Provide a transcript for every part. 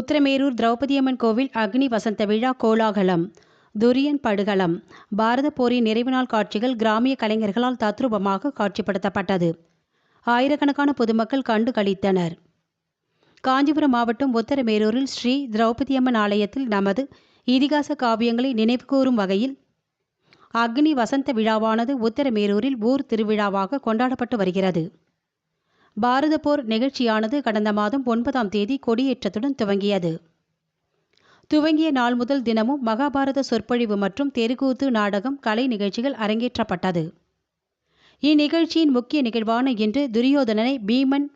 உத்திரமேரூர் திரௌபதியம்மன் கோவில் அக்னி வசந்த விழா கோலாகலம். துரியன் படுகளம். பாரத போரின் நிறைவு நாள் காட்சிகள் கிராமிய கலைஞர்களால் தத்ரூபமாக காட்சிப்படுத்தப்பட்டது. ஆயிரக்கணக்கான பொதுமக்கள் கண்டு களித்தனர். காஞ்சிபுரம் மாவட்டம் உத்தரமேரூரில் ஸ்ரீ திரௌபதியம்மன் ஆலயத்தில் நமது இதிகாச காவியங்களை நினைவுகூரும் வகையில் அக்னி வசந்த விழாவானது உத்தரமேரூரில் ஊர் திருவிழாவாக கொண்டாடப்பட்டு வருகிறது. பாரத போர் நிகழ்ச்சியானது கடந்த மாதம் ஒன்பதாம் தேதி கொடியேற்றத்துடன் துவங்கியது. துவங்கிய நாள் முதல் தினமும் மகாபாரத சொற்பொழிவு மற்றும் தெருக்கூத்து நாடகம் கலை நிகழ்ச்சிகள் அரங்கேற்றப்பட்டது. இந்நிகழ்ச்சியின் முக்கிய நிகழ்வான இன்று துரியோதனனை பீமன்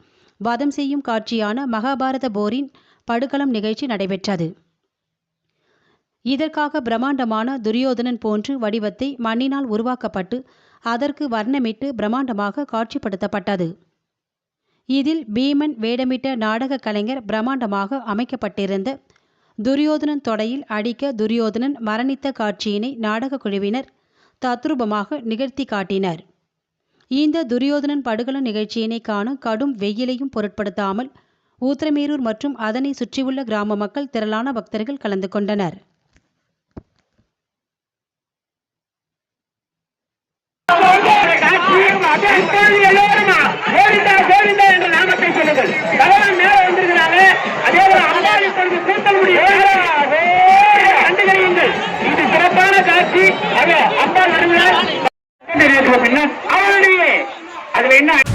வதம் செய்யும் காட்சியான மகாபாரத போரின் படுகளம் நிகழ்ச்சி நடைபெற்றது. இதற்காக பிரம்மாண்டமான துரியோதனன் போன்று வடிவத்தை மண்ணினால் உருவாக்கப்பட்டு அதற்கு வர்ணமிட்டு பிரம்மாண்டமாக காட்சிப்படுத்தப்பட்டது. இதில் பீமன் வேடமிட்ட நாடக கலைஞர் பிரம்மாண்டமாக அமைக்கப்பட்டிருந்த துரியோதனன் தொடையில் அடிக்க துரியோதனன் மரணித்த காட்சியினை நாடக குழுவினர் தத்ரூபமாக நிகழ்த்தி காட்டினர். இந்த துரியோதனன் படுகொலை நிகழ்ச்சியினை காண கடும் வெயிலையும் பொருட்படுத்தாமல் ஊத்திரமேரூர் மற்றும் அதனை சுற்றியுள்ள கிராம மக்கள் திரளான பக்தர்கள் கலந்து கொண்டனர். வச்சு அதை அப்பா நடுவில் அவனுடைய அதுல என்ன